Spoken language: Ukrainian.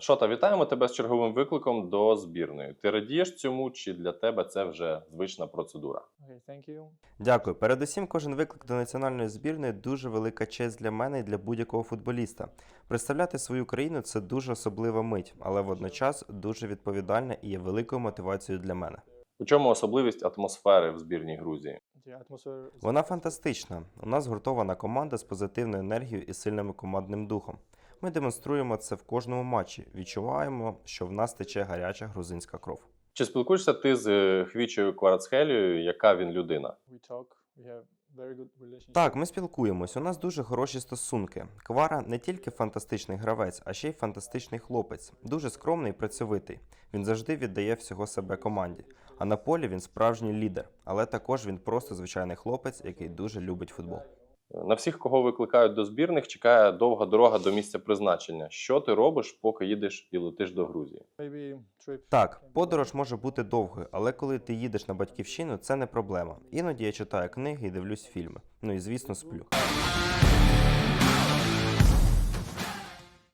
Шота, вітаємо тебе з черговим викликом до збірної. Ти радієш цьому, чи для тебе це вже звична процедура? Okay, thank you. Дякую. Передусім, кожен виклик до національної збірної дуже велика честь для мене і для будь-якого футболіста. Представляти свою країну це дуже особлива мить, але водночас дуже відповідальна і є великою мотивацією для мене. У чому особливість атмосфери в збірній Грузії? Вона фантастична. У нас гуртована команда з позитивною енергією і сильним командним духом. Ми демонструємо це в кожному матчі. Відчуваємо, що в нас тече гаряча грузинська кров. Чи спілкуєшся ти з е, Хвічею Кварацхелією? Яка він людина? Так, ми спілкуємось. У нас дуже хороші стосунки. Квара не тільки фантастичний гравець, а ще й фантастичний хлопець. Дуже скромний і працьовитий. Він завжди віддає всього себе команді. А на полі він справжній лідер, але також він просто звичайний хлопець, який дуже любить футбол. На всіх, кого викликають до збірних, чекає довга дорога до місця призначення. Що ти робиш, поки їдеш і летиш до Грузії? Так, подорож може бути довгою, але коли ти їдеш на батьківщину, це не проблема. Іноді я читаю книги і дивлюсь фільми. Ну і звісно, сплю.